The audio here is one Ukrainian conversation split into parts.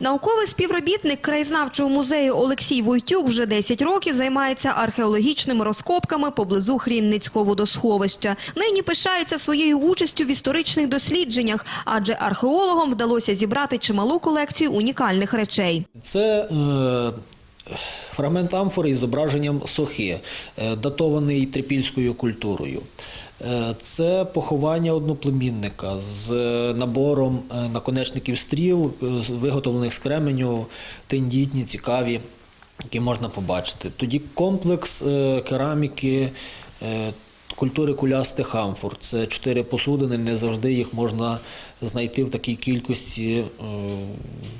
Науковий співробітник краєзнавчого музею Олексій Войтюк вже 10 років займається археологічними розкопками поблизу Хрінницького водосховища. Нині пишається своєю участю в історичних дослідженнях, адже археологам вдалося зібрати чималу колекцію унікальних речей. Це е, фрагмент амфори із зображенням сохи, е, датований трипільською культурою. Е, Це поховання одноплемінника з е, набором е, наконечників стріл, виготовлених з кременю, тендітні, цікаві, які можна побачити. Тоді комплекс кераміки. Культури кулястих амфор. Це чотири посудини, не завжди їх можна знайти в такій кількості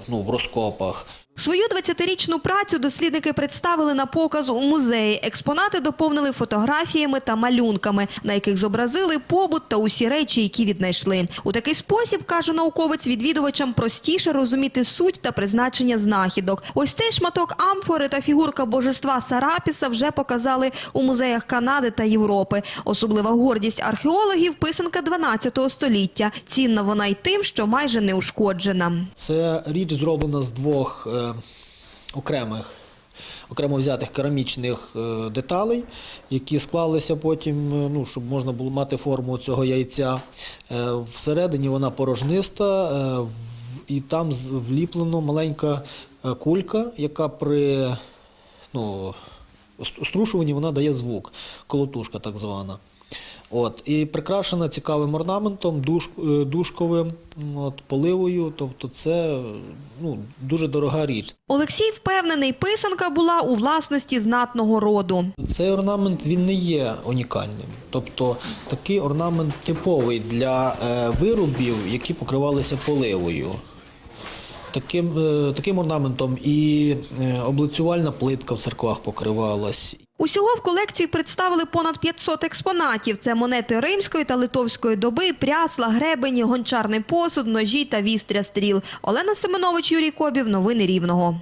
ну, в розкопах. Свою 20-річну працю дослідники представили на показ у музеї. Експонати доповнили фотографіями та малюнками, на яких зобразили побут та усі речі, які віднайшли. У такий спосіб, каже науковець, відвідувачам простіше розуміти суть та призначення знахідок. Ось цей шматок амфори та фігурка божества Сарапіса вже показали у музеях Канади та Європи. Особлива гордість археологів – писанка 12 століття. Цінна вона й тим, що майже не ушкоджена. Це річ зроблена з двох е, окремих. Окремо взятих керамічних е, деталей, які склалися потім, е, ну, щоб можна було мати форму цього яйця. Е, всередині вона порожниста, і там вліплено маленька кулька, яка при ну, струшуванні вона дає звук, колотушка так звана. От, і прикрашена цікавим орнаментом, душ, е, душковим, от, поливою. Тобто це ну, дуже дорога річ. Олексій впевнений, писанка була у власності знатного роду. Цей орнамент він не є унікальним. Тобто такий орнамент типовий для е, виробів, які покривалися поливою. Таким, е, таким орнаментом і е, облицювальна плитка в церквах покривалась, Усього в колекції представили понад 500 експонатів. Це монети римської та литовської доби, прясла, гребені, гончарний посуд, ножі та вістря стріл. Олена Семенович, Юрій Кобів. Новини Рівного.